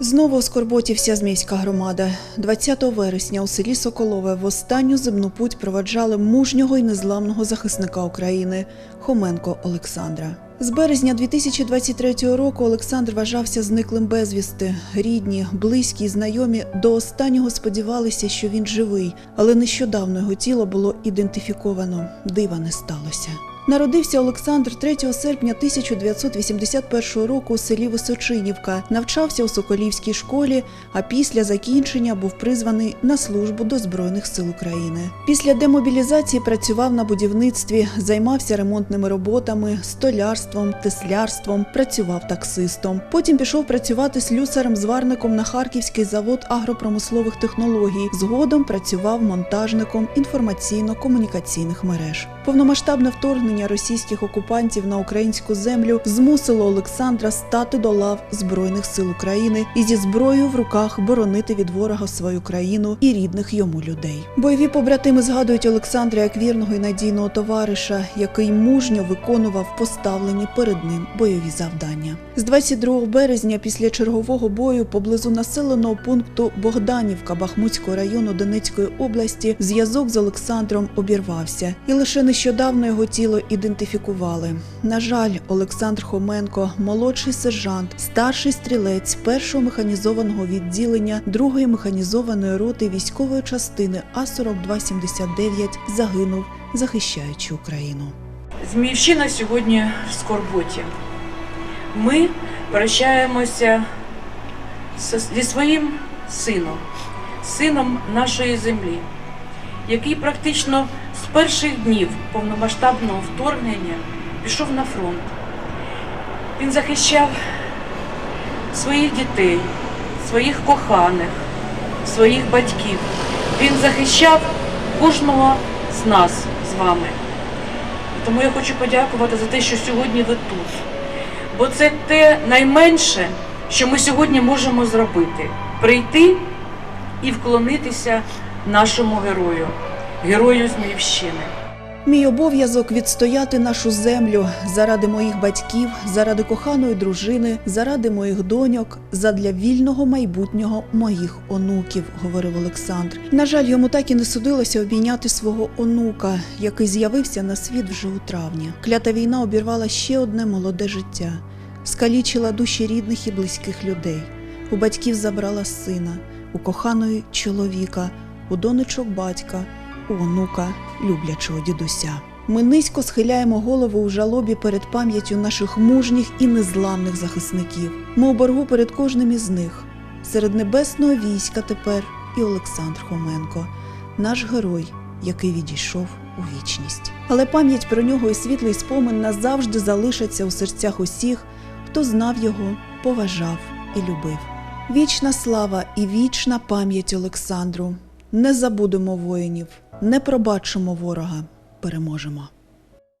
Знову у скорботі вся змійська громада. 20 вересня у селі Соколове в останню земну путь проваджали мужнього і незламного захисника України Хоменко Олександра. З березня 2023 року Олександр вважався зниклим безвісти. Рідні, близькі і знайомі до останнього сподівалися, що він живий, але нещодавно його тіло було ідентифіковано. Дива не сталося. Народився Олександр 3 серпня 1981 року у селі Височинівка, навчався у Соколівській школі, а після закінчення був призваний на службу до Збройних сил України. Після демобілізації працював на будівництві, займався ремонтними роботами, столярством, теслярством, працював таксистом. Потім пішов працювати слюсарем-зварником на Харківський завод агропромислових технологій. Згодом працював монтажником інформаційно-комунікаційних мереж. Повномасштабне вторгнення російських окупантів на українську землю змусило Олександра стати до лав Збройних сил України і зі зброєю в руках боронити від ворога свою країну і рідних йому людей. Бойові побратими згадують Олександра як вірного і надійного товариша, який мужньо виконував поставлені перед ним бойові завдання. З 22 березня, після чергового бою поблизу населеного пункту Богданівка Бахмутського району Донецької області, зв'язок з Олександром обірвався, і лише нещодавно його тіло ідентифікували. На жаль, Олександр Хоменко, молодший сержант, старший стрілець першого механізованого відділення другої механізованої роти військової частини А 4279 загинув, захищаючи Україну. Зміївщина сьогодні в скорботі. Ми прощаємося зі своїм сином, сином нашої землі, який практично з перших днів повномасштабного вторгнення пішов на фронт. Він захищав своїх дітей, своїх коханих, своїх батьків. Він захищав кожного з нас з вами. Тому я хочу подякувати за те, що сьогодні ви тут. Бо це те найменше, що ми сьогодні можемо зробити прийти і вклонитися нашому герою, герою Зміївщини. Мій обов'язок відстояти нашу землю заради моїх батьків, заради коханої дружини, заради моїх доньок, задля вільного майбутнього моїх онуків, говорив Олександр. На жаль, йому так і не судилося обійняти свого онука, який з'явився на світ вже у травні. Клята війна обірвала ще одне молоде життя, скалічила душі рідних і близьких людей. У батьків забрала сина, у коханої чоловіка, у донечок батька, у онука люблячого дідуся. Ми низько схиляємо голову у жалобі перед пам'яттю наших мужніх і незламних захисників. Ми у боргу перед кожним із них. Серед небесного війська тепер і Олександр Хоменко, наш герой, який відійшов у вічність. Але пам'ять про нього і світлий спомин назавжди залишаться у серцях усіх, хто знав його, поважав і любив. Вічна слава і вічна пам'ять Олександру. Не забудемо воїнів, не пробачимо ворога, переможемо.